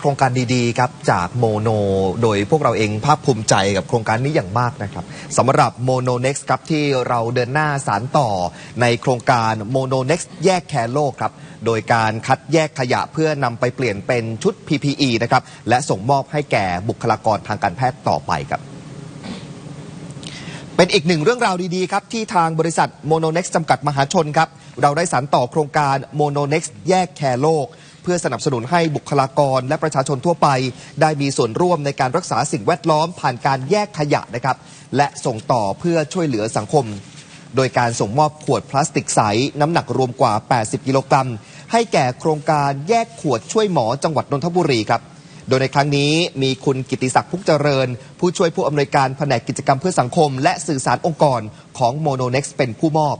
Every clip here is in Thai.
โครงการดีๆครับจากโมโน โดยพวกเราเองภาคภูมิใจกับโครงการนี้อย่างมากนะครับสำหรับโมโนเน็กซ์ครับที่เราเดินหน้าสารต่อในโครงการโมโนเน็กซ์แยกแคร์โลกครับโดยการคัดแยกขยะเพื่อนำไปเปลี่ยนเป็นชุด PPE นะครับและส่งมอบให้แก่บุคลากรทางการแพทย์ต่อไปครับเป็นอีกหนึ่งเรื่องราวดีๆครับ ที่ทางบริษัทโมโนเน็กซ์จำกัดมหาชนครับ เราได้สานต่อโครงการโมโนเน็กซ์แยกแคร์โลก เพื่อสนับสนุนให้บุคลากรและประชาชนทั่วไป ได้มีส่วนร่วมในการรักษาสิ่งแวดล้อมผ่านการแยกขยะนะครับ และส่งต่อเพื่อช่วยเหลือสังคม โดยการส่งมอบขวดพลาสติกใส น้ำหนักรวมกว่า 80 กิโลกรัม ให้แก่โครงการแยกขวดช่วยหมอจังหวัดนนทบุรีครับโดยในครั้งนี้มีคุณกิติศักดิ์พุกเจริญ ผู้ช่วยผู้อำนวยการแผนกกิจกรรมเพื่อสังคม และสื่อสารองค์กรของโมโนเน็กซ์เป็นผู้มอบ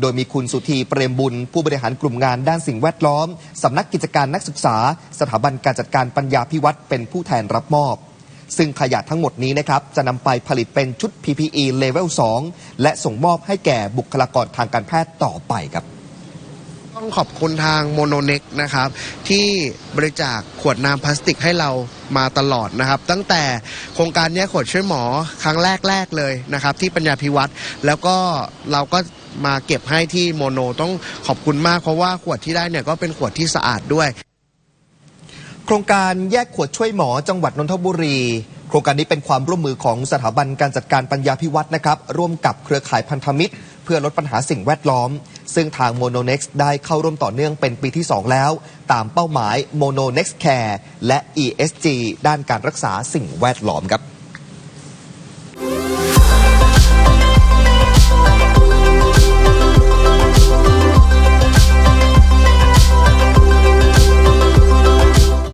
โดยมีคุณสุธีเปรมบุญ ผู้บริหารกลุ่มงานด้านสิ่งแวดล้อม สำนักกิจการนักศึกษา สถาบันการจัดการปัญญาพิวัตรเป็นผู้แทนรับมอบ ซึ่งขยะทั้งหมดนี้นะครับ จะนำไปผลิตเป็นชุด PPE Level 2 และส่งมอบให้แก่บุคลากรทางการแพทย์ต่อไปครับ ต้องขอบคุณทางโมโนเน็กนะครับ ที่บริจาคขวดน้ำพลาสติกให้เรามาตลอดนะครับ ตั้งแต่โครงการแยกขวดช่วยหมอครั้งแรกๆเลยนะครับ ที่ปัญญาพิวัตรแล้วก็เราก็มาเก็บให้ที่โมโนต้องขอบคุณมากเพราะว่าขวดที่ได้เนี่ยก็เป็นขวดที่สะอาดด้วย โครงการแยกขวดช่วยหมอจังหวัดนนทบุรีโครงการนี้เป็นความร่วมมือของสถาบันการจัดการปัญญาพิวัตรนะครับ ร่วมกับเครือข่ายพันธมิตร เพื่อลดปัญหาสิ่งแวดล้อม ซึ่งทางโมโนเน็กได้เข้าร่วมต่อเนื่องเป็นปีที่ 2 แล้ว ตามเป้าหมายโมโนเน็กแคร์และ ESG ด้านการรักษาสิ่งแวดล้อมครับ